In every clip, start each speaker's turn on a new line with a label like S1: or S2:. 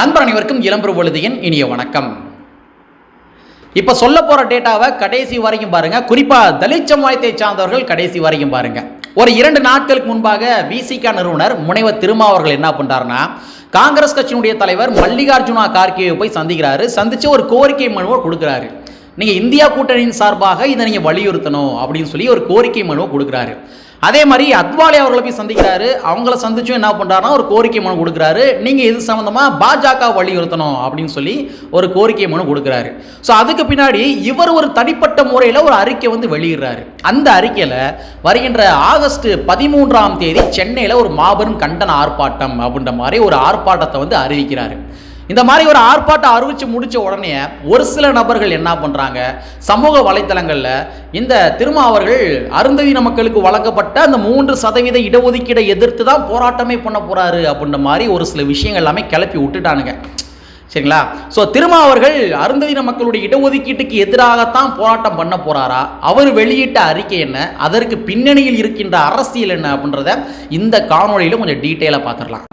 S1: நண்பர் அனைவருக்கும் இளம்பெரு பொழுதியின் இனிய வணக்கம். இப்போ சொல்ல போகிற டேட்டாவை கடைசி வரைக்கும் பாருங்க. குறிப்பாக தலித் சமுதாயத்தை சார்ந்தவர்கள் கடைசி வரைக்கும் பாருங்க. ஒரு இரண்டு நாட்களுக்கு முன்பாக விசிகா நிறுவனர் முனைவர் திருமாவர்கள் என்ன பண்றாருன்னா காங்கிரஸ் கட்சியினுடைய தலைவர் மல்லிகார்ஜுனா கார்கேயை போய் சந்திக்கிறாரு. சந்திச்சு ஒரு கோரிக்கை மனுவை கொடுக்குறாரு. நீங்கள் இந்தியா கூட்டணியின் சார்பாக இதை நீங்கள் வலியுறுத்தணும் அப்படின்னு சொல்லி ஒரு கோரிக்கை மனுவை கொடுக்குறாரு. அதே மாதிரி அத்வாலே அவர்களை போய் சந்திக்கிறாரு. அவங்கள சந்திச்சும் என்ன பண்ணுறாருன்னா ஒரு கோரிக்கை மனு கொடுக்குறாரு. நீங்கள் இது சம்மந்தமாக பாஜக வலியுறுத்தணும் அப்படின்னு சொல்லி ஒரு கோரிக்கை மனு கொடுக்குறாரு. ஸோ அதுக்கு பின்னாடி இவர் ஒரு தனிப்பட்ட முறையில் ஒரு அறிக்கை வந்து வெளியிடுறாரு. அந்த அறிக்கையில் வருகின்ற ஆகஸ்ட் பதிமூன்றாம் தேதி சென்னையில் ஒரு மாபெரும் கண்டன ஆர்ப்பாட்டம் அப்படின்ற மாதிரி ஒரு ஆர்ப்பாட்டத்தை வந்து அறிவிக்கிறாரு. இந்த மாதிரி ஒரு ஆர்ப்பாட்டம் அறிவிச்சு முடிச்ச உடனே ஒரு சில நபர்கள் என்ன பண்றாங்க? சமூக வலைத்தளங்களில் இந்த திருமாவர்கள் அருந்ததின மக்களுக்கு வழங்கப்பட்ட அந்த மூன்று சதவீத இடஒதுக்கீடை எதிர்த்து தான் போராட்டமே பண்ண போறாரு அப்படின்ற மாதிரி ஒரு சில விஷயங்கள் எல்லாமே கிளப்பி விட்டுட்டானுங்க. சரிங்களா? ஸோ திருமாவர்கள் அருந்ததின மக்களுடைய இடஒதுக்கீட்டுக்கு எதிராகத்தான் போராட்டம் பண்ண போறாரா? அவர் வெளியிட்ட அறிக்கை என்ன? அதற்கு பின்னணியில் இருக்கின்ற அரசியல் என்ன அப்படின்றத இந்த காணொளியில கொஞ்சம் டீட்டெயிலாக பார்த்துடலாம்.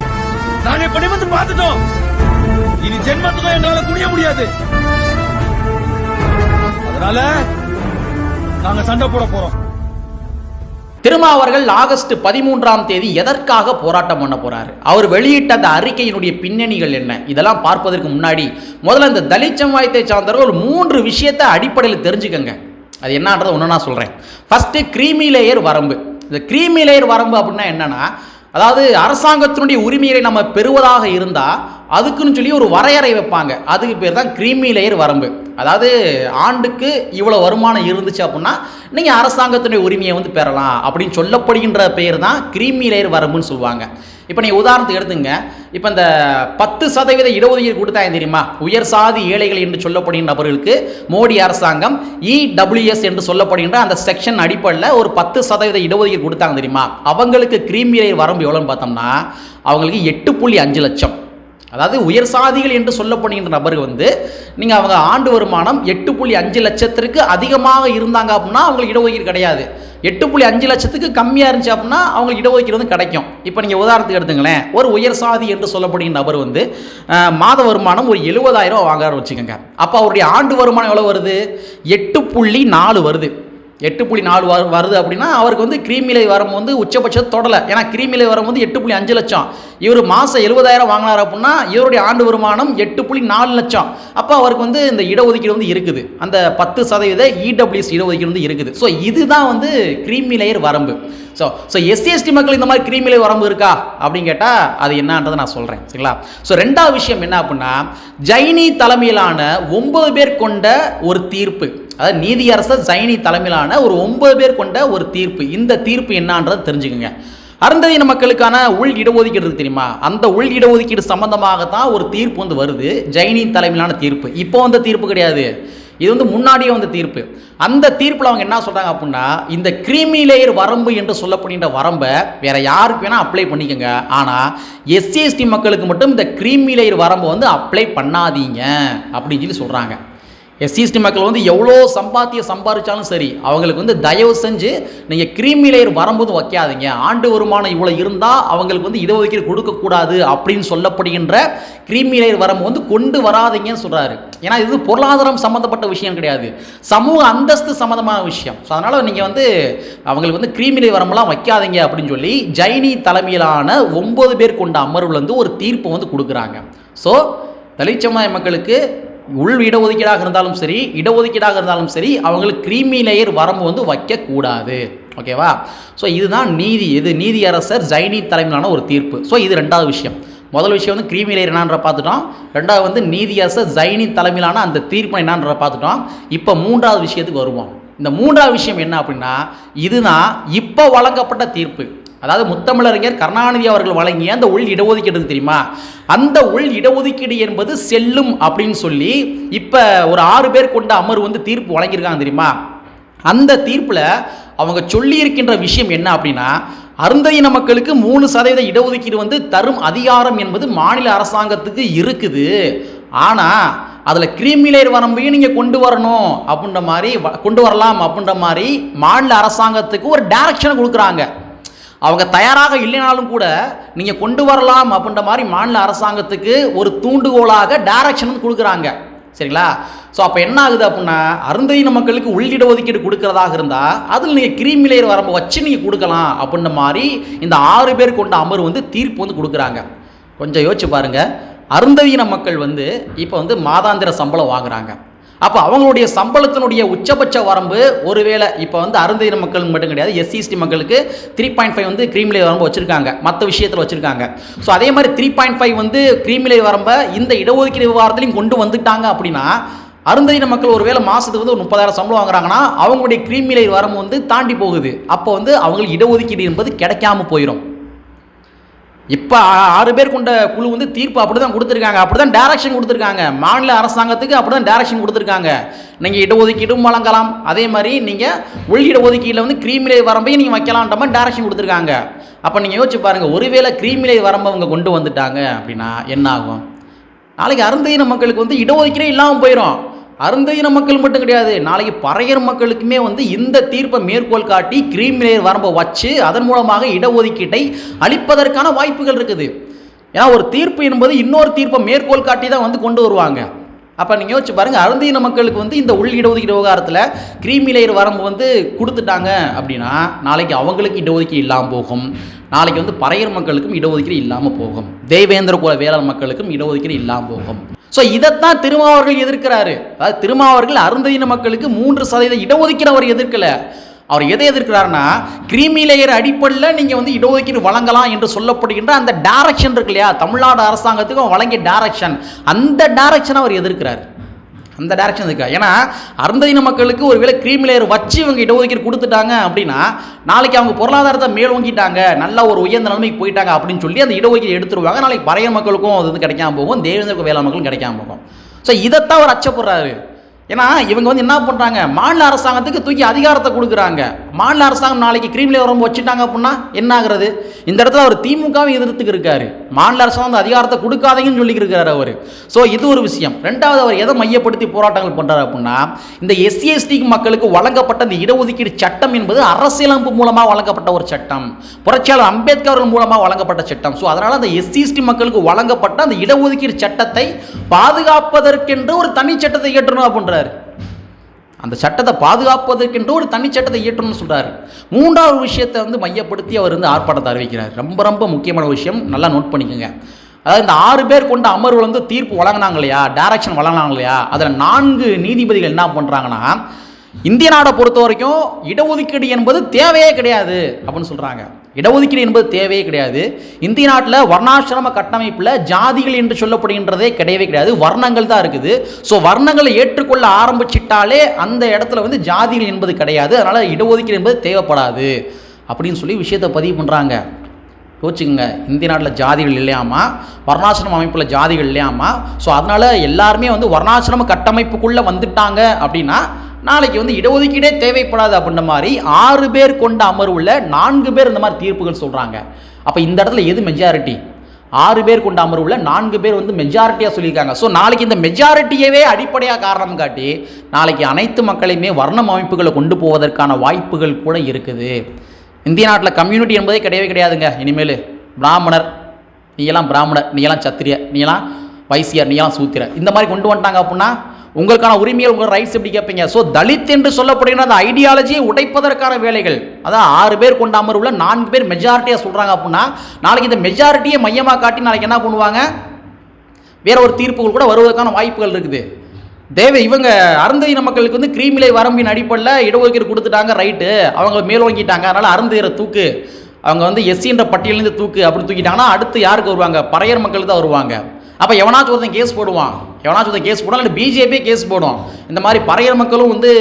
S2: நாங்கள் இப்படி வந்து பார்த்துட்டோம். இனி ஜென்மத்துக்கும் என்னால குனிய முடியாது. அதனால நாங்க சண்டை போட போறோம்.
S1: திருமாவர்கள் ஆகஸ்ட் பதிமூன்றாம் தேதி எதற்காக போராட்டம் பண்ண போறாரு? அவர் வெளியிட்ட அந்த அறிக்கையினுடைய பின்னணிகள் என்ன? இதெல்லாம் பார்ப்பதற்கு முன்னாடி முதல்ல இந்த தலித் சமுதாயத்தை சார்ந்தவர்கள் ஒரு மூன்று விஷயத்தை அடிப்படையில் தெரிஞ்சுக்கங்க. அது என்னன்றதை ஒன்று நான் சொல்கிறேன் ஃபஸ்ட்டு க்ரீமி லேயர் வரம்பு. இந்த க்ரீமி லேயர் வரம்பு அப்படின்னா என்னன்னா அதாவது அரசாங்கத்தினுடைய உரிமைகளை நம்ம பெறுவதாக இருந்தால் அதுக்குன்னு சொல்லி ஒரு வரையறை வைப்பாங்க. அதுக்கு பேர் தான் க்ரீமி லேயர் வரம்பு. அதாவது ஆண்டுக்கு இவ்வளோ வருமானம் இருந்துச்சு அப்படின்னா நீங்கள் அரசாங்கத்தினுடைய உரிமையை வந்து பெறலாம் அப்படின்னு சொல்லப்படுகின்ற பெயர் தான் க்ரீமி லேயர் வரம்புன்னு சொல்லுவாங்க. இப்போ நீங்கள் உதாரணத்துக்கு எடுத்துங்க. இப்போ இந்த பத்து சதவீத இடஒதுக்கீடு கொடுத்தா தெரியுமா? உயர் சாதி ஏழைகள் என்று சொல்லப்படுகின்ற நபர்களுக்கு மோடி அரசாங்கம் இடபிள்யூஎஸ் என்று சொல்லப்படுகின்ற அந்த செக்ஷன் அடிப்படையில் ஒரு பத்து சதவீத இடஒதுக்கீடு கொடுத்தாங்க தெரியுமா? அவங்களுக்கு கிரீமி லேயர் வரம்பு எவ்வளோன்னு பார்த்தோம்னா அவங்களுக்கு எட்டு புள்ளி அஞ்சு லட்சம். அதாவது உயர் சாதிகள் என்று சொல்லப்படுகின்ற நபர்கள் வந்து நீங்கள் அவங்க ஆண்டு வருமானம் எட்டு புள்ளி அஞ்சு லட்சத்திற்கு அதிகமாக இருந்தாங்க அப்படின்னா அவங்களுக்கு இடஒதுக்கீடு கிடையாது. எட்டு புள்ளி அஞ்சு லட்சத்துக்கு கம்மியாக இருந்துச்சு அப்படின்னா அவங்களுக்கு இடஒதுக்கீடு வந்து கிடைக்கும். இப்போ நீங்கள் உதாரணத்துக்கு எடுத்துங்களேன் ஒரு உயர் சாதி என்று சொல்லப்படுகின்ற நபர் வந்து மாத வருமானம் ஒரு எழுபதாயிரம் வாங்குறாரு வச்சுக்கோங்க. அப்போ அவருடைய ஆண்டு வருமானம் எவ்வளோ வருது? எட்டு புள்ளி நாலு வருது. எட்டு புள்ளி நாலு வருது அப்படின்னா அவருக்கு வந்து கிரீமிலை வரம் வந்து உச்சபட்சம் தொடலை. ஏன்னா கிரீமிலை வரம் வந்து எட்டு புள்ளி அஞ்சு லட்சம். இவர் மாதம் எழுபதாயிரம் வாங்கினார் அப்படின்னா இவருடைய ஆண்டு வருமானம் எட்டு புள்ளி நாலு லட்சம். அப்போ அவருக்கு வந்து இந்த இடஒதுக்கீடு வந்து இருக்குது. அந்த பத்து சதவீத இடபிள்யூஎஸ் இடஒதுக்கீடு வந்து இருக்குது. ஸோ இதுதான் வந்து கிரீமிலையர் வரம்பு. ஸோ ஸோ எஸ்சிஎஸ்டி மக்கள் இந்த மாதிரி கிரீமிலை வரம்பு இருக்கா? அப்படின்னு கேட்டால் அது என்னன்றதை நான் சொல்கிறேன் சரிங்களா? ஸோ ரெண்டாவது விஷயம் என்ன அப்படின்னா ஜைனி தலைமையிலான ஒன்பது பேர் கொண்ட ஒரு தீர்ப்பு. அதாவது நீதியரசர் ஜைனி தலைமையிலான ஒரு ஒன்பது பேர் கொண்ட ஒரு தீர்ப்பு. இந்த தீர்ப்பு என்னன்றதை தெரிஞ்சுக்கோங்க. அருந்ததின மக்களுக்கான உள் இடஒதுக்கீடு இருக்கு தெரியுமா? அந்த உள் இடஒதுக்கீடு சம்பந்தமாக தான் ஒரு தீர்ப்பு வந்து வருது. ஜைனி தலைமையிலான தீர்ப்பு. இப்போ வந்த தீர்ப்பு கிடையாது. இது வந்து முன்னாடியே வந்த தீர்ப்பு. அந்த தீர்ப்பில் அவங்க என்ன சொல்கிறாங்க அப்படின்னா இந்த கிரீமி லேயர் வரம்பு என்று சொல்லப்படுகின்ற வரம்பை வேற யாருக்கு வேணால் அப்ளை பண்ணிக்கோங்க. ஆனால் எஸ்சிஎஸ்டி மக்களுக்கு மட்டும் இந்த கிரீமி லேயர் வரம்பை வந்து அப்ளை பண்ணாதீங்க. அப்படின்னு சொல்லி சொல்கிறாங்க எஸ்சிஎஸ்டி மக்கள் வந்து எவ்வளோ சம்பாத்தியம் சம்பாதிச்சாலும் சரி அவங்களுக்கு வந்து தயவு செஞ்சு நீங்கள் கிரீமி லேயர் வரும்போது வைக்காதீங்க. ஆண்டு வருமானம் இவ்வளோ இருந்தால் அவங்களுக்கு வந்து இடஒதுக்கீடு கொடுக்கக்கூடாது அப்படின்னு சொல்லப்படுகின்ற கிரீமி லேயர் வரம்பு வந்து கொண்டு வராதீங்கன்னு சொல்கிறாரு ஏன்னா இது பொருளாதாரம் சம்மந்தப்பட்ட விஷயம் கிடையாது. சமூக அந்தஸ்து சம்மந்தமான விஷயம். ஸோ அதனால் நீங்கள் வந்து அவங்களுக்கு வந்து கிரீமி லேயர் வரம்பெல்லாம் வைக்காதீங்க அப்படின்னு சொல்லி ஜைனி தலைமையிலான ஒம்பது பேர் கொண்ட அமர்வுலேருந்து ஒரு தீர்ப்பு வந்து கொடுக்குறாங்க. ஸோ தலித் மக்களுக்கு உள் இடஒதுக்கீடாக இருந்தாலும் சரி இடஒதுக்கீடாக இருந்தாலும் சரி அவங்களுக்கு கிரீமி லேயர் வரம்பு வந்து வைக்கக்கூடாது. ஓகேவா ஸோ இதுதான் நீதி. இது நீதியரசர் ஜைனி தலைமையிலான ஒரு தீர்ப்பு. ஸோ இது ரெண்டாவது விஷயம். முதல் விஷயம் வந்து கிரீமி லேயர் என்னான்ற பார்த்துட்டோம். ரெண்டாவது வந்து நீதி அரசர் ஜைனி தலைமையிலான அந்த தீர்ப்பு என்னான்ற பார்த்துட்டோம். இப்போ மூன்றாவது விஷயத்துக்கு வருவோம். இந்த மூன்றாவது விஷயம் என்ன அப்படின்னா இதுதான் இப்போ வழங்கப்பட்ட தீர்ப்பு. அதாவது முத்தமிழறிஞர் கருணாநிதி அவர்கள் வழங்கிய அந்த உள் இடஒதுக்கீடு தெரியுமா? அந்த உள் இடஒதுக்கீடு என்பது செல்லும் அப்படின்னு சொல்லி இப்போ ஒரு ஆறு பேர் கொண்ட அமர்வு வந்து தீர்ப்பு வழங்கியிருக்காங்க தெரியுமா? அந்த தீர்ப்பில் அவங்க சொல்லியிருக்கின்ற விஷயம் என்ன அப்படின்னா அருந்ததின மக்களுக்கு மூணு சதவீத இடஒதுக்கீடு வந்து தரும் அதிகாரம் என்பது மாநில அரசாங்கத்துக்கு இருக்குது. ஆனால் அதில் கிரீமிலேயர் வரம்பையும் நீங்கள் கொண்டு வரணும் அப்படின்ற மாதிரி வ- கொண்டு வரலாம் அப்படின்ற மாதிரி மாநில அரசாங்கத்துக்கு ஒரு டைரக்ஷன் கொடுக்குறாங்க. அவங்க தயாராக இல்லைனாலும் கூட நீங்கள் கொண்டு வரலாம் அப்படின்ற மாதிரி மாநில அரசாங்கத்துக்கு ஒரு தூண்டுகோலாக டைரக்ஷன் வந்து கொடுக்குறாங்க. சரிங்களா? ஸோ அப்போ என்ன ஆகுது அப்படின்னா அருந்ததியின மக்களுக்கு உள்ளிட ஒதுக்கீடு கொடுக்கறதாக இருந்தால் அதில் நீங்கள் கிரீமி லேயர் வரம்பு வச்சு நீங்கள் கொடுக்கலாம் அப்படின்ற மாதிரி இந்த ஆறு பேர் கொண்ட அமர்வு வந்து தீர்ப்பு வந்து கொடுக்குறாங்க. கொஞ்சம் யோசிச்சு பாருங்க. அருந்ததியின மக்கள் வந்து இப்போ வந்து மாதாந்திர சம்பளம் வாங்குறாங்க. அப்போ அவங்களுடைய சம்பளத்தினுடைய உச்சபட்ச வரம்பு ஒருவேளை இப்போ வந்து அருந்தையின மக்கள் மட்டும் கிடையாது எஸ்சிஎஸ்டி மக்களுக்கு த்ரீ பாயிண்ட் ஃபைவ் வந்து கிரீமிலே வரம்பு வச்சிருக்காங்க. மற்ற விஷயத்தில் வச்சுருக்காங்க. ஸோ அதே மாதிரி த்ரீ பாயிண்ட் ஃபைவ் வந்து கிரீமிலே வரம்பை இந்த இடஒதுக்கீடு விவகாரத்துலையும் கொண்டு வந்துட்டாங்க அப்படின்னா அருந்ததின மக்கள் ஒருவேளை மாதத்துக்கு வந்து ஒரு முப்பதாயிரம் சம்பளம் வாங்குறாங்கன்னா அவங்களுடைய கிரீமிலை வரம்பு வந்து தாண்டி போகுது. அப்போ வந்து அவங்களுக்கு இடஒதுக்கீடு என்பது கிடைக்காம போயிடும் இப்போ ஆறு பேர் கொண்ட குழு வந்து தீர்ப்பு அப்படி தான் கொடுத்துருக்காங்க. அப்படி தான் டேரக்ஷன் கொடுத்துருக்காங்க. மாநில அரசாங்கத்துக்கு அப்படி தான் டேரக்ஷன் கொடுத்துருக்காங்க. நீங்கள் இடஒதுக்கீடும் வழங்கலாம். அதே மாதிரி நீங்கள் உள் இடஒதுக்கீட்டில் வந்து கிரீமிலை வரம்பையும் நீங்கள் வைக்கலான்ற மாதிரி டேரக்ஷன் கொடுத்துருக்காங்க. அப்போ நீங்கள் யோசிச்சு பாருங்கள் ஒருவேளை கிரீமிலை வரம்பை அவங்க கொண்டு வந்துட்டாங்க அப்படின்னா என்ன ஆகும்? நாளைக்கு அருந்தையின மக்களுக்கு வந்து இடஒதுக்கீடே இல்லாமல் போயிடும் அருந்ததின மக்கள் மட்டும் கிடையாது நாளைக்கு பறையர் மக்களுக்குமே வந்து இந்த தீர்ப்பை மேற்கோள் காட்டி கிரீம் லேயர் வரம்பை வச்சு அதன் மூலமாக இடஒதுக்கீட்டை அளிப்பதற்கான வாய்ப்புகள் இருக்குது. ஏன்னா ஒரு தீர்ப்பு என்பது இன்னொரு தீர்ப்பை மேற்கோள் காட்டி தான் வந்து கொண்டு வருவாங்க. அப்போ நீங்கள் யோசிச்சு பாருங்கள் அருந்ததின மக்களுக்கு வந்து இந்த உள் இடஒதுக்கீடு விவகாரத்தில் கிரீமிலேயர் வரம்பு வந்து கொடுத்துட்டாங்க அப்படின்னா நாளைக்கு அவங்களுக்கு இடஒதுக்கீடு இல்லாமல் போகும். நாளைக்கு வந்து பறையர் மக்களுக்கும் இடஒதுக்கீடு இல்லாமல் போகும். தேவேந்திர குல வேளாண் மக்களுக்கும் இடஒதுக்கீடு இல்லாமல் போகும். ஸோ இதைத்தான் திருமாவர்கள் எதிர்க்கிறாரு. அதாவது திருமாவர்கள் அருந்ததின மக்களுக்கு மூன்று சதவீத இடஒதுக்கீடு அவர் எதிர்க்கலை. அவர் எதை எதிர்க்கிறாருன்னா கிரீமி லேயர் அடிப்படையில் நீங்கள் வந்து இடஒதுக்கீடு வழங்கலாம் என்று சொல்லப்படுகின்ற அந்த டேரக்ஷன் இருக்கு இல்லையா? தமிழ்நாடு அரசாங்கத்துக்கு வழங்கிய டேரக்ஷன் அந்த டேரக்ஷனை அவர் எதிர்க்கிறார். அந்த டேரக்ஷன் இருக்கா ஏன்னா அருந்ததின மக்களுக்கு ஒருவேளை கிரீம் லேயர் வச்சு இவங்க இடஒதுக்கீடு கொடுத்துட்டாங்க அப்படின்னா நாளைக்கு அவங்க பொருளாதாரத்தை மேல் வாங்கிட்டாங்க நல்ல ஒரு உயர்ந்த நிலைமைக்கு போயிட்டாங்க அப்படின்னு சொல்லி அந்த இடஒதுக்கீடு எடுத்துருவாங்க. நாளைக்கு பறைய மக்களுக்கும் அது வந்து கிடைக்காம போகும் தேவேந்திர வேளாண் மக்களும் கிடைக்காம போகும். ஸோ இதைத்தான் அவர் அச்சப்படுறாரு. ஏன்னா இவங்க வந்து என்ன பண்ணுறாங்க மாநில அரசாங்கத்துக்கு தூக்கி அதிகாரத்தை கொடுக்குறாங்க. மாநில அரசாங்கம் நாளைக்கு கிரீமில் வரம்பு வச்சுட்டாங்க அப்படின்னா என்ன ஆகுறது? இந்த இடத்துல அவர் திமுகவும் எதிர்த்துக்கு இருக்காரு. மாநில அரசாங்கம் அந்த அதிகாரத்தை கொடுக்காதீங்கன்னு சொல்லிக்கிருக்காரு அவர். ஸோ இது ஒரு விஷயம். ரெண்டாவது அவர் எதை மையப்படுத்தி போராட்டங்கள் பண்ணுறாரு அப்படின்னா இந்த எஸ்சி எஸ்டி மக்களுக்கு வழங்கப்பட்ட இந்த இடஒதுக்கீடு சட்டம் என்பது அரசியலமைப்பு மூலமாக வழங்கப்பட்ட ஒரு சட்டம். புரட்சியாளர் அம்பேத்கர் அவர்கள் மூலமாக வழங்கப்பட்ட சட்டம். ஸோ அதனால் அந்த எஸ்சி எஸ்டி மக்களுக்கு வழங்கப்பட்ட அந்த இடஒதுக்கீடு சட்டத்தை பாதுகாப்பதற்கென்று ஒரு தனி சட்டத்தை இயற்றணும் அப்படின்றாரு. அந்த சட்டத்தை பாதுகாப்பதற்கென்று ஒரு தனி சட்டத்தை இயற்றணும்னு சொல்கிறாரு மூன்றாவது விஷயத்தை வந்து மையப்படுத்தி அவர் வந்து ஆர்ப்பாட்டத்தை அறிவிக்கிறார். ரொம்ப ரொம்ப முக்கியமான விஷயம். நல்லா நோட் பண்ணிக்கோங்க. அதாவது இந்த ஆறு பேர் கொண்ட அமர்வு வந்து தீர்ப்பு வழங்கினாங்க இல்லையா டைரக்ஷன் வழங்கினாங்க இல்லையா அதில் நான்கு நீதிபதிகள் என்ன பண்ணுறாங்கன்னா இந்திய நாடை பொறுத்த வரைக்கும் இடஒதுக்கீடு என்பது தேவையே கிடையாது அப்படின்னு சொல்கிறாங்க இடஒதுக்கீடு என்பது தேவையே கிடையாது. இந்திய நாட்டில் வர்ணாசிரம கட்டமைப்பில் ஜாதிகள் என்று சொல்லப்படுகின்றதே கிடையவே கிடையாது. வர்ணங்கள் தான் இருக்குது. ஸோ வர்ணங்களை ஏற்றுக்கொள்ள ஆரம்பிச்சிட்டாலே அந்த இடத்துல வந்து ஜாதிகள் என்பது கிடையாது. அதனால் இடஒதுக்கீடு என்பது தேவைப்படாது. அப்படின்னு சொல்லி விஷயத்தை பதிவு பண்ணுறாங்க யோசிச்சுக்கோங்க. இந்திய நாட்டில் ஜாதிகள் இல்லையாமா? வர்ணாசிரம அமைப்பில் ஜாதிகள் இல்லையாமா? ஸோ அதனால் எல்லாருமே வந்து வர்ணாசிரம கட்டமைப்புக்குள்ளே வந்துட்டாங்க அப்படின்னா நாளைக்கு வந்து இடஒதுக்கீடே தேவைப்படாது அப்படின்ற மாதிரி ஆறு பேர் கொண்ட அமர்வுல நான்கு பேர் இந்த மாதிரி தீர்ப்புகள் சொல்கிறாங்க அப்போ இந்த இடத்துல எது மெஜாரிட்டி ஆறு பேர் கொண்ட அமர்வுல நான்கு பேர் வந்து மெஜாரிட்டியாக சொல்லியிருக்காங்க. ஸோ நாளைக்கு இந்த மெஜாரிட்டியவே அடிப்படையாக காரணம் காட்டி நாளைக்கு அனைத்து மக்களையுமே வர்ணம் அமைப்புகளை கொண்டு போவதற்கான வாய்ப்புகள் கூட இருக்குது. இந்திய நாட்டில் கம்யூனிட்டி என்பதே கிடையவே கிடையாதுங்க. இனிமேல் பிராமணர் நீயெல்லாம் பிராமணர் நீயெல்லாம் சத்திரியர் நீ எல்லாம் வைசியர் நீங்களாம் சூத்திரர். இந்த மாதிரி கொண்டு வந்துட்டாங்க அப்படின்னா உங்களுக்கான உரிமைகள் உங்கள் ரைட்ஸ் எப்படி கேட்பீங்க? ஸோ தலித் என்று சொல்லப்படுகிற அந்த ஐடியாலஜியை உடைப்பதற்கான வேலைகள். அதான் ஆறு பேர் கொண்ட அமர்வில் நான்கு பேர் மெஜாரிட்டியாக சொல்கிறாங்க அப்படின்னா நாளைக்கு இந்த மெஜாரிட்டியை மையமாக காட்டி நாளைக்கு என்ன பண்ணுவாங்க? வேற ஒரு தீர்ப்புகள் கூட வருவதற்கான வாய்ப்புகள் இருக்குது. தேவை இவங்க அருந்ததின மக்களுக்கு வந்து கிரீமிலை வரம்பின் அடிப்படையில் இடஒதுக்கீடு கொடுத்துட்டாங்க ரைட்டு அவங்க மேலோங்கிட்டாங்க அதனால் அருந்ததிர தூக்கு. அவங்க வந்து எஸ்சின்ற பட்டியலேருந்து தூக்கு அப்படின்னு தூக்கிட்டாங்கன்னா அடுத்து யாருக்கு வருவாங்க? பறையர் மக்களுக்கு தான் வருவாங்க. அப்போ எவனாச்சும் ஒருத்தன் கேஸ் போடுவான். எவனாச்சும் வந்து கேஸ் போடும் இல்லை பிஜேபியே கேஸ் போடும் இந்த மாதிரி பறையர் மக்களும் வந்து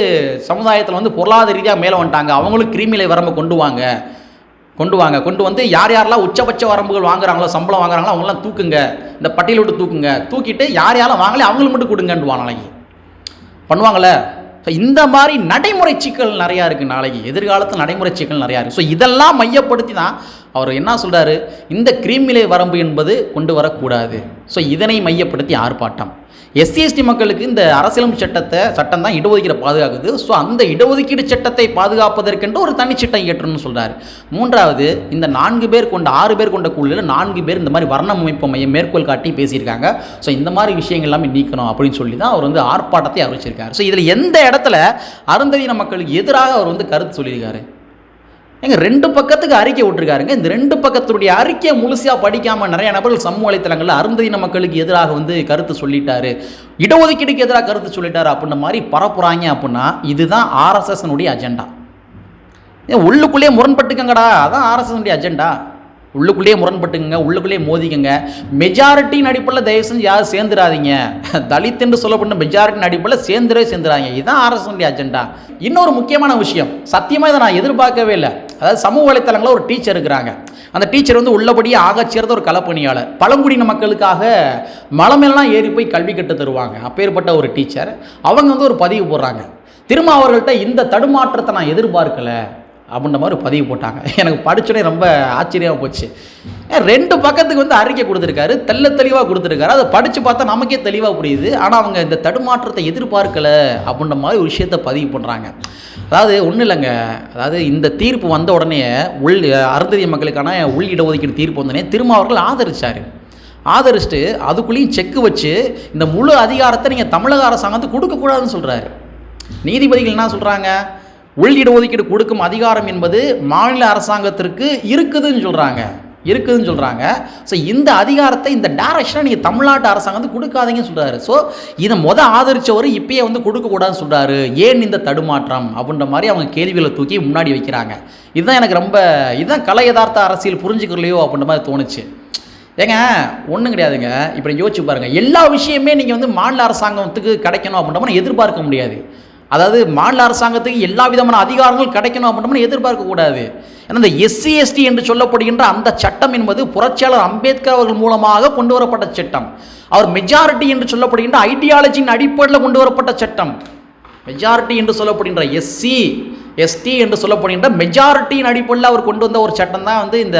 S1: சமுதாயத்தில் வந்து பொருளாதார ரீதியாக மேலே வந்துட்டாங்க. அவங்களும் கிரிமிலை வரம்பு கொண்டு வாங்க. கொண்டு வாங்க. கொண்டு வந்து யார் யாரெல்லாம் உச்சபட்ச வரம்புகள் வாங்குறாங்களோ சம்பளம் வாங்குறாங்களோ அவங்களாம் தூக்குங்க. இந்த பட்டியல் விட்டு தூக்குங்க. தூக்கிட்டு யார் யாரெல்லாம் வாங்கலை அவங்களுக்கு மட்டும் கொடுங்கன்னுவான் நாளைக்கு. பண்ணுவாங்களே ஸோ இந்த மாதிரி நடைமுறை சிக்கல் நிறையா இருக்குது நாளைக்கு. எதிர்காலத்தில் நடைமுறை சிக்கல் நிறையா இருக்குது ஸோ இதெல்லாம் மையப்படுத்தி தான் அவர் என்ன சொல்கிறாரு இந்த கிரீமிலை வரம்பு என்பது கொண்டு வரக்கூடாது. ஸோ இதனை மையப்படுத்தி ஆர்ப்பாட்டம். எஸ்சி எஸ்டி மக்களுக்கு இந்த அரசியலமைப்பு சட்டத்தை சட்டம் தான் இடஒதுக்கீடு பாதுகாக்குது. ஸோ அந்த இடஒதுக்கீடு சட்டத்தை பாதுகாப்பதற்கென்று ஒரு தனிச்சட்டம் இயற்றணும்னு சொல்கிறார் மூன்றாவது இந்த நான்கு பேர் கொண்ட ஆறு பேர் கொண்ட குழுவில் நான்கு பேர் இந்த மாதிரி வர்ண அமைப்பு மையம் மேற்கோள் காட்டி பேசியிருக்காங்க. ஸோ இந்த மாதிரி விஷயங்கள் எல்லாமே நீக்கணும் அப்படின்னு சொல்லி தான் அவர் வந்து ஆர்ப்பாட்டத்தை அறிவிச்சிருக்காரு. ஸோ இதில் எந்த இடத்துல அருந்ததியின மக்களுக்கு எதிராக அவர் வந்து கருத்து சொல்லியிருக்காரு? எங்க ரெண்டு பக்கத்துக்கு அறிக்கை விட்டுருக்காருங்க. இந்த ரெண்டு பக்கத்துடைய அறிக்கையை முழுசாக படிக்காமல் நிறைய நபர்கள் சமூக வலைத்தளங்களில் அருந்ததின மக்களுக்கு எதிராக வந்து கருத்து சொல்லிட்டாரு. இடஒதுக்கீடுக்கு எதிராக கருத்து சொல்லிட்டாரு அப்படின்ற மாதிரி பரப்புறாங்க அப்படின்னா இதுதான் ஆர்எஸ்எஸ்னுடைய அஜெண்டா ஏன் உள்ளுக்குள்ளேயே முரண்பட்டுக்கங்கடா. அதான் ஆர்எஸ்எஸ்னுடைய அஜெண்டா உள்ளுக்குள்ளேயே முரண்பட்டுங்க உள்ளுக்குள்ளேயே மோதிக்கங்க. மெஜாரிட்டியின் அடிப்படையில் தயவு செஞ்சு யாரும் சேர்ந்துடாதீங்க. தலித் என்று சொல்லப்பட்ட மெஜாரிட்டியின் அடிப்படையில் சேர்ந்துடவே சேர்ந்துறாங்க இதுதான் ஆர்எஸ்எஸ்னுடைய அஜெண்டா இன்னொரு முக்கியமான விஷயம் சத்தியமாக இதை நான் எதிர்பார்க்கவே இல்லை. அதாவது சமூக வலைத்தளங்களில் ஒரு டீச்சர் இருக்கிறாங்க. அந்த டீச்சர் வந்து உள்ளபடியே ஆகச் ஒரு களப்பணியாளர் பழங்குடியின மக்களுக்காக மலமெல்லாம் ஏறி போய் கல்வி கட்டு தருவாங்க. அப்பேற்பட்ட ஒரு டீச்சர் அவங்க வந்து ஒரு பதிவு போடுறாங்க. திரும்ப அவர்கள்ட்ட இந்த தடுமாற்றத்தை நான் எதிர்பார்க்கல. அப்படின்ற மாதிரி பதிவு போட்டாங்க. எனக்கு படிச்சோடனே ரொம்ப ஆச்சரியமாக போச்சு. ரெண்டு பக்கத்துக்கு வந்து அறிக்கை கொடுத்துருக்காரு தெள்ள தெளிவாக கொடுத்துருக்காரு. அதை படித்து பார்த்தா நமக்கே தெளிவாக புரியுது. ஆனால் அவங்க இந்த தடுமாற்றத்தை எதிர்பார்க்கலை அப்படின்ற மாதிரி ஒரு விஷயத்தை பதிவு பண்ணுறாங்க அதாவது ஒன்றும் இல்லைங்க. அதாவது இந்த தீர்ப்பு வந்த உடனே உள் அருந்ததிய மக்களுக்கான உள் இடஒதுக்கீடு தீர்ப்பு வந்தோடனே திருமாவர்கள் அவர்கள் ஆதரிச்சுட்டு அதுக்குள்ளேயும் செக்கு வச்சு இந்த முழு அதிகாரத்தை நீங்கள் தமிழக அரசாங்கத்துக்கு கொடுக்கக்கூடாதுன்னு சொல்கிறாரு நீதிபதிகள் என்ன சொல்கிறாங்க உள் இடஒதுக்கீடு கொடுக்கும் அதிகாரம் என்பது மாநில அரசாங்கத்திற்கு இருக்குதுன்னு சொல்கிறாங்க இருக்குதுன்னு சொல்கிறாங்க ஸோ இந்த அதிகாரத்தை இந்த டேரக்ஷனை நீங்கள் தமிழ்நாட்டு அரசாங்கத்துக்கு கொடுக்காதீங்கன்னு சொல்கிறாரு ஸோ இதை மொதல் ஆதரிச்சவர் இப்பயே வந்து கொடுக்கக்கூடாதுன்னு சொல்கிறாரு ஏன் இந்த தடுமாற்றம்? அப்படின்ற மாதிரி அவங்க கேள்விகளை தூக்கி முன்னாடி வைக்கிறாங்க. இதுதான் எனக்கு ரொம்ப இதுதான் கலை யதார்த்த அரசியல் புரிஞ்சுக்கலையோ அப்படின்ற மாதிரி தோணுச்சு. ஏங்க ஒன்றும் கிடையாதுங்க. இப்போ யோசிச்சு பாருங்கள் எல்லா விஷயமே நீங்கள் வந்து மாநில அரசாங்கத்துக்கு கிடைக்கணும் அப்படின்ற மாதிரி எதிர்பார்க்க முடியாது. அதாவது மாநில அரசாங்கத்துக்கு எல்லா விதமான அதிகாரங்கள் கிடைக்கணும் அப்படின்னு எதிர்பார்க்கக்கூடாது ஏன்னா இந்த எஸ்சி எஸ்டி என்று சொல்லப்படுகின்ற அந்த சட்டம் என்பது புரட்சியாளர் அம்பேத்கர் அவர்கள் மூலமாக கொண்டு வரப்பட்ட சட்டம். அவர் மெஜாரிட்டி என்று சொல்லப்படுகின்ற ஐடியாலஜியின் அடிப்படையில் கொண்டு வரப்பட்ட சட்டம். மெஜாரிட்டி என்று சொல்லப்படுகின்ற எஸ்சி எஸ்டி என்று சொல்லப்படுகின்ற மெஜாரிட்டியின் அடிப்படையில் அவர் கொண்டு வந்த ஒரு சட்டம் தான் வந்து இந்த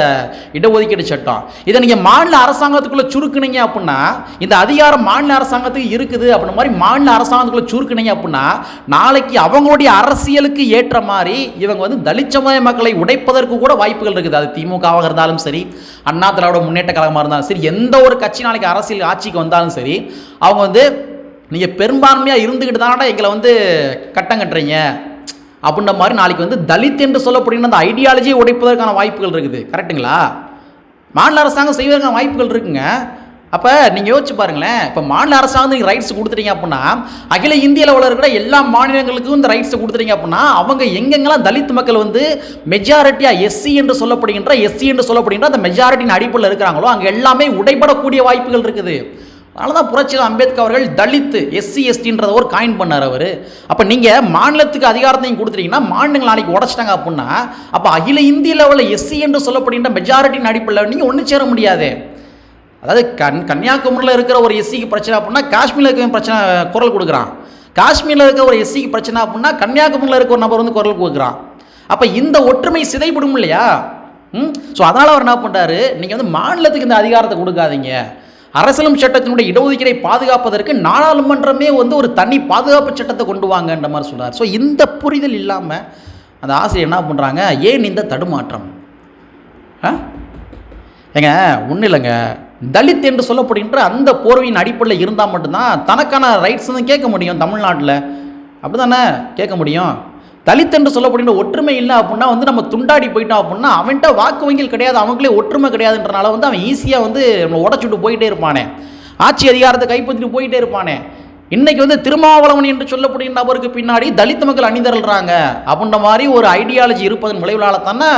S1: இடஒதுக்கீடு சட்டம். இதை நீங்கள் மாநில அரசாங்கத்துக்குள்ளே சுருக்குனீங்க அப்படின்னா இந்த அதிகாரம் மாநில அரசாங்கத்துக்கு இருக்குது அப்படின்ற மாதிரி மாநில அரசாங்கத்துக்குள்ளே சுருக்குனீங்க அப்படின்னா நாளைக்கு அவங்களுடைய அரசியலுக்கு ஏற்ற மாதிரி இவங்க வந்து தலித் சமுதாய மக்களை உடைப்பதற்கு கூட வாய்ப்புகள் இருக்குது. அது திமுகவாக இருந்தாலும் சரி அண்ணா திராவிட முன்னேற்ற கழகமாக இருந்தாலும் சரி எந்த ஒரு கட்சி நாளைக்கு அரசியல் ஆட்சிக்கு வந்தாலும் சரி அவங்க வந்து நீங்கள் பெரும்பான்மையாக இருந்துக்கிட்டு தானடா எங்களை வந்து கட்டம் கட்டுறீங்க. அப்படின்ற மாதிரி நாளைக்கு வந்து தலித் என்று சொல்லப்படுகிற அந்த ஐடியாலஜியை உடைப்பதற்கான வாய்ப்புகள் இருக்குது. கரெக்ட்டுங்களா மாநில அரசாங்கம் செய்வதற்கான வாய்ப்புகள் இருக்குங்க. அப்போ நீங்கள் யோசிச்சு பாருங்களேன். இப்போ மாநில அரசாங்கம் நீங்கள் ரைட்ஸ் கொடுத்துட்டீங்க அப்படின்னா அகில இந்திய அளவில் இருக்கிற எல்லா மாநிலங்களுக்கும் இந்த ரைட்ஸை கொடுத்துட்டீங்க அப்படின்னா அவங்க எங்கெங்கெல்லாம் தலித் மக்கள் வந்து மெஜாரிட்டியாக எஸ்சி என்று சொல்லப்படுகின்ற எஸ்சி என்று சொல்லப்படுகின்ற அந்த மெஜாரிட்டியின் அடிப்படையில் இருக்கிறாங்களோ அங்கே எல்லாமே உடைபடக்கூடிய வாய்ப்புகள் இருக்குது. அதனால தான் புரட்சியில் அம்பேத்கர் அவர்கள் தலித்து எஸ்சி எஸ்டின்றத ஒரு காயின் பண்ணார் அவர். அப்போ நீங்கள் மாநிலத்துக்கு அதிகாரத்தையும் கொடுத்துட்டீங்கன்னா மாநிலங்கள் நாளைக்கு உடச்சிட்டாங்க அப்படின்னா அப்போ அகில இந்திய லெவலில் எஸ்சி என்று சொல்லப்படுகின்ற மெஜாரிட்டியின் அடிப்படையில் நீங்கள் ஒன்று சேர முடியாது. அதாவது கன் கன்னியாகுமரியில் இருக்கிற ஒரு எஸ்சிக்கு பிரச்சனை அப்படின்னா காஷ்மீரில் இருக்க பிரச்சனை குரல் கொடுக்குறான். காஷ்மீரில் இருக்க ஒரு எஸ்சிக்கு பிரச்சனை அப்படின்னா கன்னியாகுமரியில் இருக்க ஒரு நபர் வந்து குரல் கொடுக்குறான். அப்போ இந்த ஒற்றுமை சிதைப்படும் இல்லையா? ம்? ஸோ அதனால் அவர் என்ன பண்ணுறாரு நீங்கள் வந்து மாநிலத்துக்கு இந்த அதிகாரத்தை கொடுக்காதீங்க. அரசியலும் சட்டத்தினுடைய இடஒதுக்கீடை பாதுகாப்பதற்கு நாடாளுமன்றமே வந்து ஒரு தனி பாதுகாப்பு சட்டத்தை கொண்டு வாங்கன்ற மாதிரி சொல்கிறார் ஸோ இந்த புரிதல் இல்லாமல் அந்த ஆசிரியர் என்ன பண்ணுறாங்க ஏன் இந்த தடுமாற்றம்? ஆ? ஏங்க ஒன்றும் இல்லைங்க. தலித் என்று சொல்லப்படுகின்ற அந்த போர்வையின் அடிப்படையில் இருந்தால் மட்டும்தான் தனக்கான ரைட்ஸ் வந்து கேட்க முடியும் தமிழ்நாட்டில். அப்படி தானே கேட்க முடியும். தலித் என்று சொல்லப்படுகின்ற ஒற்றுமை இல்லை அப்படின்னா வந்து நம்ம துண்டாடி போயிட்டோம் அப்படின்னா அவன்கிட்ட வாக்கு வங்கியில் கிடையாது அவங்களே ஒற்றுமை கிடையாதுன்றனால வந்து அவன் ஈஸியாக வந்து நம்ம உடச்சுட்டு போயிட்டே இருப்பானே. ஆட்சி அதிகாரத்தை கைப்பற்றிட்டு போயிட்டே இருப்பானே. இன்னைக்கு வந்து திருமாவளவன் என்று சொல்லப்படுகின்ற நபருக்கு பின்னாடி தலித் மக்கள் அணிதரல்றாங்க அப்படின்ற மாதிரி ஒரு ஐடியாலஜி இருப்பதன் விளைவுனால தானே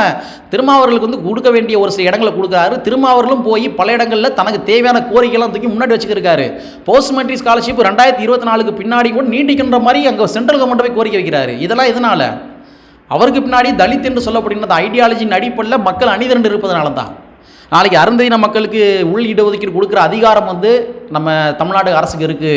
S1: திருமாவர்களுக்கு வந்து கொடுக்க வேண்டிய ஒரு சில இடங்களை கொடுக்குறாரு. திருமாவர்களும் போய் பல இடங்களில் தனக்கு தேவையான கோரிக்கைலாம் தூக்கி முன்னாடி வச்சுக்கிருக்காரு. போஸ்ட் மெட்ரிக் ஸ்காலர்ஷிப் ரெண்டாயிரத்தி இருபத்தி நாலுக்கு பின்னாடி கூட நீட்டிக்கின்ற மாதிரி அங்கே சென்ட்ரல் கவர்மெண்ட் போய் கோரிக்கை வைக்கிறாரு. இதெல்லாம் எதனால? அவருக்கு பின்னாடி தலித் என்று சொல்லப்படுகின்ற அந்த ஐடியாலஜியின் அடிப்படையில் மக்கள் அணிதிரண்டு இருப்பதனால தான் நாளைக்கு அருந்ததின மக்களுக்கு உள் இடஒதுக்கீடு கொடுக்குற அதிகாரம் வந்து நம்ம தமிழ்நாடு அரசுக்கு இருக்குது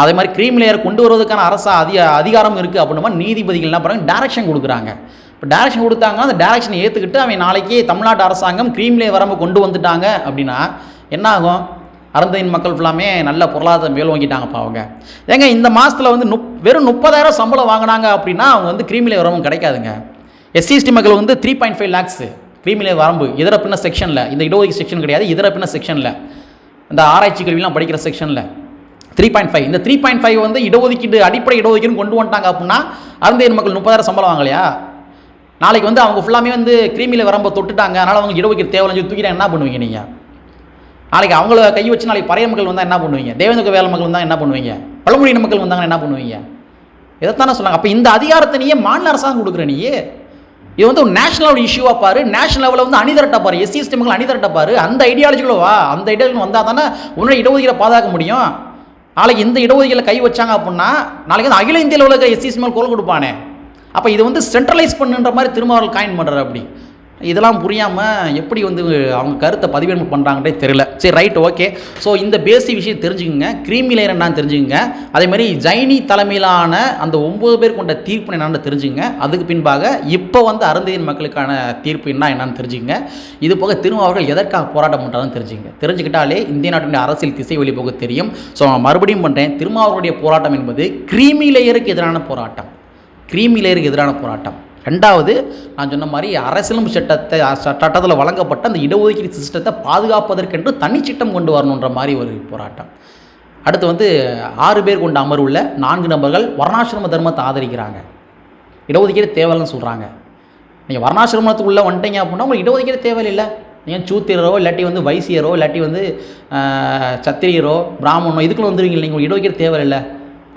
S1: அதே மாதிரி க்ரீம் லேயர் கொண்டு வருவதற்கான அரசு அதிக அதிகாரம் இருக்குது அப்படின்னா நீதிபதிகள் என்ன பண்ணுறாங்க? டேரக்ஷன் கொடுக்குறாங்க. இப்போ டேரக்ஷன் கொடுத்தாங்கன்னா அந்த டேரக்ஷனை ஏற்றுக்கிட்டு அவன் நாளைக்கு தமிழ்நாட்டு அரசாங்கம் க்ரீம் லேயர் வரம்பு கொண்டு வந்துட்டாங்க அப்படின்னா என்ன ஆகும்? அருந்தையின் மக்கள் ஃபுல்லாமே நல்ல பொருளாதார மேல் வாங்கிட்டாங்கப்பா அவங்க. ஏங்க இந்த மாதத்தில் வந்து நுப் வெறும் முப்பதாயிரம் சம்பளம் வாங்கினாங்க அப்படின்னா அவங்க வந்து கிரீமிலே வரம்பு கிடைக்காதுங்க. எஸ்சிஎஸ்டி மக்கள் வந்து த்ரீ பாயிண்ட் ஃபைவ் லேக்ஸு கிரீமிலே வரம்பு. இதர பின்ன செக்ஷனில் இந்த இடஒதுக்கீடு செக்ஷன் கிடையாது இதர பின்ன செக்ஷனில் இந்த ஆராய்ச்சி கல்விலாம் படிக்கிற செக்ஷனில் த்ரீ பாயிண்ட் ஃபைவ் இந்த த்ரீ பாயிண்ட் ஃபைவ் வந்து இடஒதுக்கீடு அடிப்படை இடஒதுக்கீடு கொண்டு வந்துட்டாங்க அப்படின்னா அருந்தையர் மக்கள் முப்பதாயிரம் சம்பளம் வாங்கலையா? நாளைக்கு வந்து அவங்க ஃபுல்லாமே வந்து கிரீமியில் வரம்ப தொட்டுட்டாங்க. அதனால் அவங்க இடஒதுக்கீடு தேவைன்னு சொல்லி தூக்கிட்டா என்ன பண்ணுவீங்க நீங்கள் நாளைக்கு அவங்கள கை வச்சு நாளைக்கு பறைய மக்கள் வந்தால் என்ன பண்ணுவீங்க? தேவேந்திர வேலை மக்கள் வந்தால் என்ன பண்ணுவீங்க? பழமொழியின மக்கள் வந்தாங்கன்னா என்ன பண்ணுவீங்க? இதைத்தானே சொன்னாங்க. அப்போ இந்த அதிகாரத்தை நீயே மாநில அரசாங்கம் கொடுக்குற நீயே. இது வந்து ஒரு நேஷனல் இஷ்யூவாக பாரு. நேஷனல் லெவலில் வந்து அணிதிரட்ட பாரு. எஸ்சி எஸ்டி மக்கள் அணிதிரட்ட பாரு. அந்த ஐடியாலஜிக்குள்ள வா. அந்த ஐடியாலஜி வந்தால் தானே உன்னுடைய இடஒதுக்கீடு பாதுகாக்க முடியும். நாளைக்கு இந்த இடஒதுக்கீட்டில் கை வச்சாங்க அப்படின்னா நாளைக்கு வந்து அகில இந்திய லெவலில் இருக்கிற எஸ்சி மேல் குரல் கொடுப்பானே. அப்போ இது வந்து சென்ட்ரலைஸ் பண்ணுன்ற மாதிரி திரும்ப அவர்கள் காயின் பண்ணுறாரு அப்படி. இதெல்லாம் புரியாமல் எப்படி வந்து அவங்க கருத்தை பதிவேற்பு பண்ணுறாங்கன்றே தெரியல. சரி ரைட் ஓகே ஸோ இந்த பேசிக் விஷயம் தெரிஞ்சுக்கோங்க. கிரீமி லேயர் என்னன்னு தெரிஞ்சுக்கோங்க. அதேமாதிரி ஜைனி தலைமையிலான அந்த ஒம்பது பேர் கொண்ட தீர்ப்பு என்னென்னு தெரிஞ்சுங்க அதுக்கு பின்பாக இப்போ வந்து அருந்தையின் மக்களுக்கான தீர்ப்பு என்ன என்னன்னு தெரிஞ்சுக்கங்க. இது போக திரும்ப அவர்கள் எதற்காக போராட்டம் பண்ணுறாங்கன்னு தெரிஞ்சுங்க தெரிஞ்சுக்கிட்டாலே இந்திய நாட்டினுடைய அரசியல் திசை வழி போக தெரியும். ஸோ நான் மறுபடியும் பண்ணுறேன் திரும்ப அவர்களுடைய போராட்டம் என்பது கிரீமி லேயருக்கு எதிரான போராட்டம். கிரீமி லேயருக்கு எதிரான போராட்டம். ரெண்டாவது நான் சொன்ன மாதிரி அரசியலமைப்பு சட்டத்தை சட்டத்தில் வழங்கப்பட்ட அந்த இடஒதுக்கீடு சிஸ்டத்தை பாதுகாப்பதற்கென்று தனிச்சிட்டம் கொண்டு வரணுன்ற மாதிரி ஒரு போராட்டம். அடுத்து வந்து ஆறு பேர் கொண்ட அமர்வுள்ள நான்கு நபர்கள் வர்ணாசிரம தர்மத்தை ஆதரிக்கிறாங்க. இடஒதுக்கீடு தேவைன்னு சொல்கிறாங்க நீங்கள் வர்ணாசிரமத்துக்குள்ளே வந்துட்டீங்க அப்படின்னா உங்களுக்கு இடஒதுக்கீடு தேவையில்லை. நீங்கள் சூத்திரரோ இல்லாட்டி வந்து வைசியரோ இல்லாட்டி வந்து சத்திரியரோ பிராமணனோ இதுக்குள்ளே வந்துருவீங்க நீங்கள் இடஒதுக்கீடு தேவையில்லை.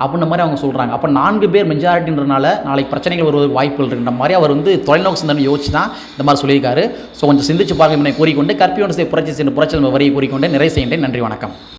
S1: அப்படின்ற மாதிரி அவங்க சொல்கிறாங்க அப்போ நான்கு பேர் மெஜாரிட்டின்றனால நாளைக்கு பிரச்சனைகள் வருவதற்கு வாய்ப்புகள் இருக்குன்ற மாதிரி அவர் வந்து தொலைநோக்கு சிந்தனை யோசிச்சு தான் இந்த மாதிரி சொல்லியிருக்காரு. ஸோ கொஞ்சம் சிந்திச்சு பார்க்க என்னை கூறிக்கொண்டு கற்பியோடு புரட்சி சென்று புரட்சி வரியை கூறிக்கொண்டு நிறைவு செய்கின்றேன். நன்றி வணக்கம்.